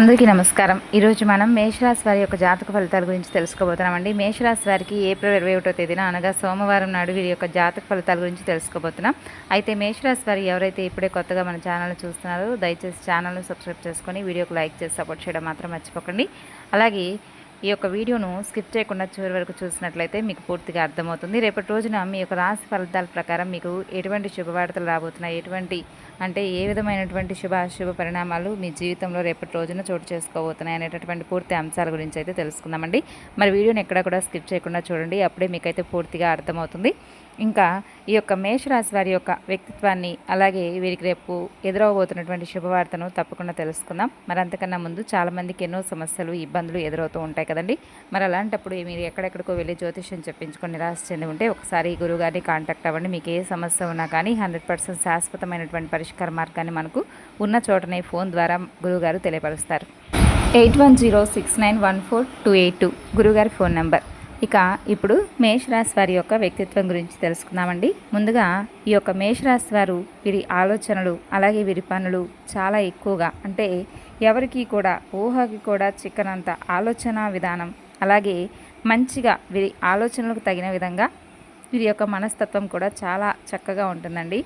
అందరికీ నమస్కారం. ఈరోజు మనం మేషరాశి వారి యొక్క జాతక ఫలితాల గురించి తెలుసుకోబోతున్నామండి. మేషరాశి వారికి ఏప్రిల్ ఇరవై ఒకటో తేదీన అనగా సోమవారం నాడు వీరి యొక్క జాతక ఫలితాల గురించి తెలుసుకోబోతున్నాం. అయితే మేషరాశి వారి ఎవరైతే ఇప్పుడే కొత్తగా మన ఛానల్ చూస్తున్నారో దయచేసి ఛానల్ను సబ్స్క్రైబ్ చేసుకొని వీడియోకి లైక్ చేసి సపోర్ట్ చేయడం మాత్రం మర్చిపోకండి. అలాగే ఈ యొక్క వీడియోను స్కిప్ చేయకుండా చివరి వరకు చూసినట్లయితే మీకు పూర్తిగా అర్థమవుతుంది. రేపటి రోజున మీ యొక్క రాశి ఫలితాల ప్రకారం మీకు ఎటువంటి శుభవార్తలు రాబోతున్నాయి? ఎటువంటి అంటే ఏ విధమైనటువంటి శుభ అశుభ పరిణామాలు మీ జీవితంలో రేపటి రోజున చోటు చేసుకోబోతున్నాయి అనేటటువంటి పూర్తి అంశాల గురించి అయితే తెలుసుకుందామండి. మరి వీడియోని ఎక్కడ కూడా స్కిప్ చేయకుండా చూడండి. అప్పుడే మీకైతే పూర్తిగా అర్థమవుతుంది. ఇంకా ఈ యొక్క మేషరాశి వారి యొక్క వ్యక్తిత్వాన్ని అలాగే వీరికి రేపు ఎదురవబోతున్నటువంటి శుభవార్తను తప్పకుండా తెలుసుకుందాం. మరి అంతకన్నా ముందు చాలామందికి ఎన్నో సమస్యలు ఇబ్బందులు ఎదురవుతూ ఉంటాయి కదండి. మరి అలాంటప్పుడు మీరు ఎక్కడెక్కడికో వెళ్ళి జ్యోతిష్యం చెప్పించుకొని నిరాశ చెంది ఉంటే ఒకసారి ఈ గురుగారిని కాంటాక్ట్ అవ్వండి. మీకు ఏ సమస్య ఉన్నా కానీ హండ్రెడ్ పర్సెంట్ శాశ్వతమైనటువంటి పరిష్కార మార్గాన్ని మనకు ఉన్న చోటనే ఫోన్ ద్వారా గురువుగారు తెలియపరుస్తారు. Eight one zero six nine one four two eight two గురుగారి ఫోన్ నెంబర్. ఇక ఇప్పుడు మేషరాశి వారి యొక్క వ్యక్తిత్వం గురించి తెలుసుకుందామండి. ముందుగా ఈ యొక్క మేషరాశి వారు వీరి ఆలోచనలు అలాగే వీరి పనులు చాలా ఎక్కువగా అంటే ఎవరికి కూడా ఊహకి కూడా చిక్కనంత ఆలోచన విధానం అలాగే మంచిగా వీరి ఆలోచనలకు తగిన విధంగా వీరి యొక్క మనస్తత్వం కూడా చాలా చక్కగా ఉంటుందండి.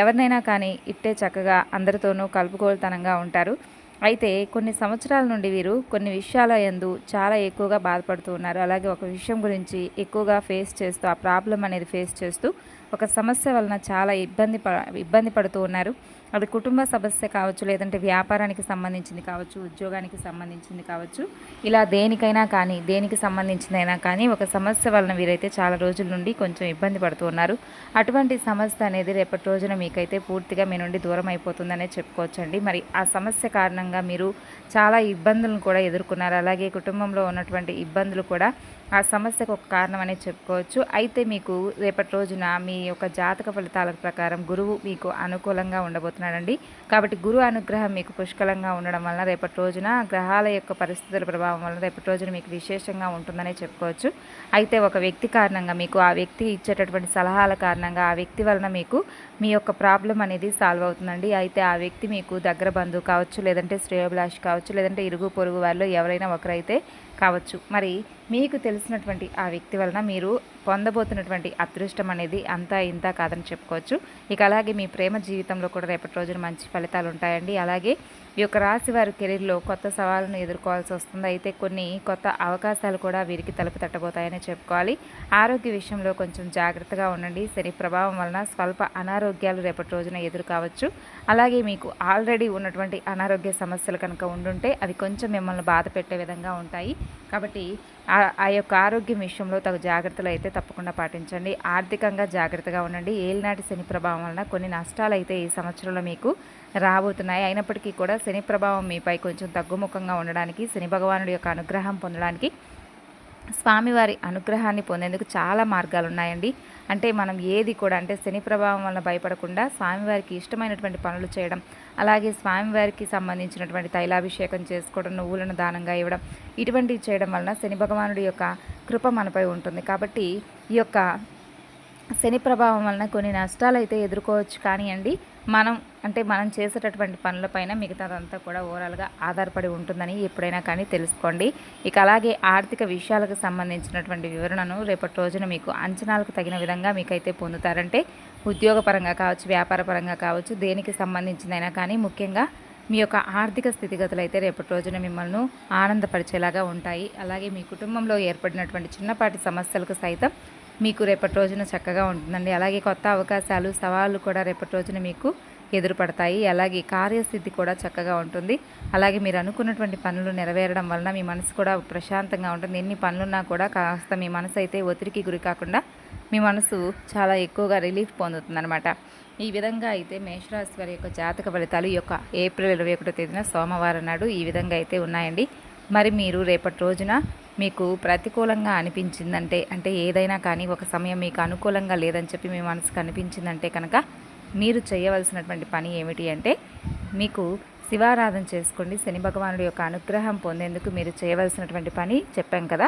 ఎవరినైనా కానీ ఇట్టే చక్కగా అందరితోనూ కలుపుకోలుతనంగా ఉంటారు. అయితే కొన్ని సంవత్సరాల నుండి వీరు కొన్ని విషయాల ఎందు చాలా ఎక్కువగా బాధపడుతూ ఉన్నారు. అలాగే ఒక విషయం గురించి ఎక్కువగా ఫేస్ చేస్తూ ఆ ప్రాబ్లం అనేది ఫేస్ చేస్తూ ఒక సమస్య వలన చాలా ఇబ్బంది ఇబ్బంది పడుతూ ఉన్నారు. అది కుటుంబ సమస్య కావచ్చు లేదంటే వ్యాపారానికి సంబంధించింది కావచ్చు ఉద్యోగానికి సంబంధించింది కావచ్చు. ఇలా దేనికైనా కానీ దేనికి సంబంధించిందైనా కానీ ఒక సమస్య వలన వీరైతే చాలా రోజుల నుండి కొంచెం ఇబ్బంది పడుతూ ఉన్నారు. అటువంటి సమస్య అనేది రేపటి రోజున మీకైతే పూర్తిగా మీ నుండి దూరం అయిపోతుందనే చెప్పుకోవచ్చండి. మరి ఆ సమస్య కారణంగా మీరు చాలా ఇబ్బందులను కూడా ఎదుర్కొన్నారు. అలాగే కుటుంబంలో ఉన్నటువంటి ఇబ్బందులు కూడా ఆ సమస్యకు ఒక కారణం అనేది చెప్పుకోవచ్చు. అయితే మీకు రేపటి రోజున మీ యొక్క జాతక ఫలితాల ప్రకారం గురువు మీకు అనుకూలంగా ఉండబోతున్నాడండి. కాబట్టి గురువు అనుగ్రహం మీకు పుష్కలంగా ఉండడం వలన రేపటి రోజున గ్రహాల యొక్క పరిస్థితుల ప్రభావం వలన రేపటి రోజున మీకు విశేషంగా ఉంటుందనే చెప్పుకోవచ్చు. అయితే ఒక వ్యక్తి కారణంగా మీకు ఆ వ్యక్తి ఇచ్చేటటువంటి సలహాల కారణంగా ఆ వ్యక్తి వలన మీకు మీ యొక్క ప్రాబ్లం అనేది సాల్వ్ అవుతుందండి. అయితే ఆ వ్యక్తి మీకు దగ్గర బంధువు కావచ్చు లేదంటే శ్రేయోభిలాష్ కావచ్చు లేదంటే ఇరుగు పొరుగు వాళ్ళు ఎవరైనా ఒకరైతే కావచ్చు. మరి మీకు తెలిసినటువంటి ఆ వ్యక్తి వలన మీరు పొందబోతున్నటువంటి అదృష్టం అనేది అంతా ఇంత కాదని చెప్పుకోవచ్చు. ఇక అలాగే మీ ప్రేమ జీవితంలో కూడా రేపటి రోజున మంచి ఫలితాలు ఉంటాయండి. అలాగే ఈ యొక్క రాశి వారి కెరీర్లో కొత్త సవాళ్ళను ఎదుర్కోవాల్సి వస్తుంది. అయితే కొన్ని కొత్త అవకాశాలు కూడా వీరికి తలుపు తట్టబోతాయని చెప్పుకోవాలి. ఆరోగ్య విషయంలో కొంచెం జాగ్రత్తగా ఉండండి. శని ప్రభావం వలన స్వల్ప అనారోగ్యాలు రేపటి రోజున ఎదురు కావచ్చు. అలాగే మీకు ఆల్రెడీ ఉన్నటువంటి అనారోగ్య సమస్యలు కనుక ఉండుంటే అవి కొంచెం మిమ్మల్ని బాధ పెట్టే విధంగా ఉంటాయి. కాబట్టి ఆ- ఆ యొక్క ఆరోగ్యం విషయంలో తగు జాగ్రత్తలు అయితే తప్పకుండా పాటించండి. ఆర్థికంగా జాగ్రత్తగా ఉండండి. ఏలినాటి శని ప్రభావం వలన కొన్ని నష్టాలు అయితే ఈ సంవత్సరంలో మీకు రాబోతున్నాయి. అయినప్పటికీ కూడా శని ప్రభావం మీపై కొంచెం తగ్గుముఖంగా ఉండడానికి శని భగవానుడి యొక్క అనుగ్రహం పొందడానికి స్వామివారి అనుగ్రహాన్ని పొందేందుకు చాలా మార్గాలు ఉన్నాయండి అంటే మనం ఏది కూడా అంటే శని ప్రభావం వలన భయపడకుండా స్వామివారికి ఇష్టమైనటువంటి పనులు చేయడం అలాగే స్వామివారికి సంబంధించినటువంటి తైలాభిషేకం చేసుకోవడం నువ్వులను దానంగా ఇవ్వడం ఇటువంటివి చేయడం వలన శని భగవానుడి యొక్క కృప మనపై ఉంటుంది. కాబట్టి ఈ యొక్క శని ప్రభావం వలన కొన్ని నష్టాలు అయితే ఎదుర్కోవచ్చు. కానీ అండి మనం అంటే మనం చేసేటటువంటి పనులపైన మిగతాదంతా కూడా ఓవరాల్గా ఆధారపడి ఉంటుందని ఎప్పుడైనా కానీ తెలుసుకోండి. ఇక అలాగే ఆర్థిక విషయాలకు సంబంధించినటువంటి వివరణను రేపటి రోజున మీకు అంచనాలకు తగిన విధంగా మీకైతే పొందుతారంటే ఉద్యోగపరంగా కావచ్చు వ్యాపారపరంగా కావచ్చు దేనికి సంబంధించిందైనా కానీ ముఖ్యంగా మీ యొక్క ఆర్థిక స్థితిగతులు అయితే రేపటి రోజున మిమ్మల్ని ఆనందపరిచేలాగా ఉంటాయి. అలాగే మీ కుటుంబంలో ఏర్పడినటువంటి చిన్నపాటి సమస్యలకు సైతం మీకు రేపటి రోజున చక్కగా ఉంటుందండి. అలాగే కొత్త అవకాశాలు సవాళ్ళు కూడా రేపటి రోజున మీకు ఎదురుపడతాయి. అలాగే కార్యస్థితి కూడా చక్కగా ఉంటుంది. అలాగే మీరు అనుకున్నటువంటి పనులు నెరవేరడం వలన మీ మనసు కూడా ప్రశాంతంగా ఉంటుంది. ఎన్ని పనులున్నా కూడా కాస్త మీ మనసు అయితే ఒత్తిడికి గురి కాకుండా మీ మనసు చాలా ఎక్కువగా రిలీఫ్ పొందుతుందన్నమాట. ఈ విధంగా అయితే మేషరాశి వారి యొక్క జాతక ఫలితాలు ఈ యొక్క ఏప్రిల్ ఇరవై ఒకటో తేదీన సోమవారం నాడు ఈ విధంగా అయితే ఉన్నాయండి. మరి మీరు రేపటి రోజున మీకు ప్రతికూలంగా అనిపించిందంటే అంటే ఏదైనా కానీ ఒక సమయం మీకు అనుకూలంగా లేదని చెప్పి మీ మనసుకు అనిపించిందంటే కనుక మీరు చేయవలసినటువంటి పని ఏమిటి అంటే మీకు శివారాధన చేసుకోండి. శని భగవానుడి యొక్క అనుగ్రహం పొందేందుకు మీరు చేయవలసినటువంటి పని చెప్పాం కదా.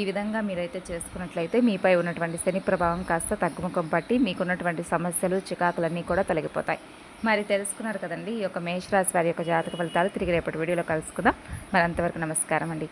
ఈ విధంగా మీరైతే చేసుకున్నట్లయితే మీపై ఉన్నటువంటి శని ప్రభావం కాస్త తగ్గుముఖం పట్టి మీకున్నటువంటి సమస్యలు చికాకులన్నీ కూడా తొలగిపోతాయి. మరి తెలుసుకున్నారు కదండి ఈ యొక్క మేషరాశి వారి యొక్క జాతక ఫలితాలు తిరిగి రేపటి వీడియోలో కలుసుకుందాం. మరి అంతవరకు నమస్కారం అండి.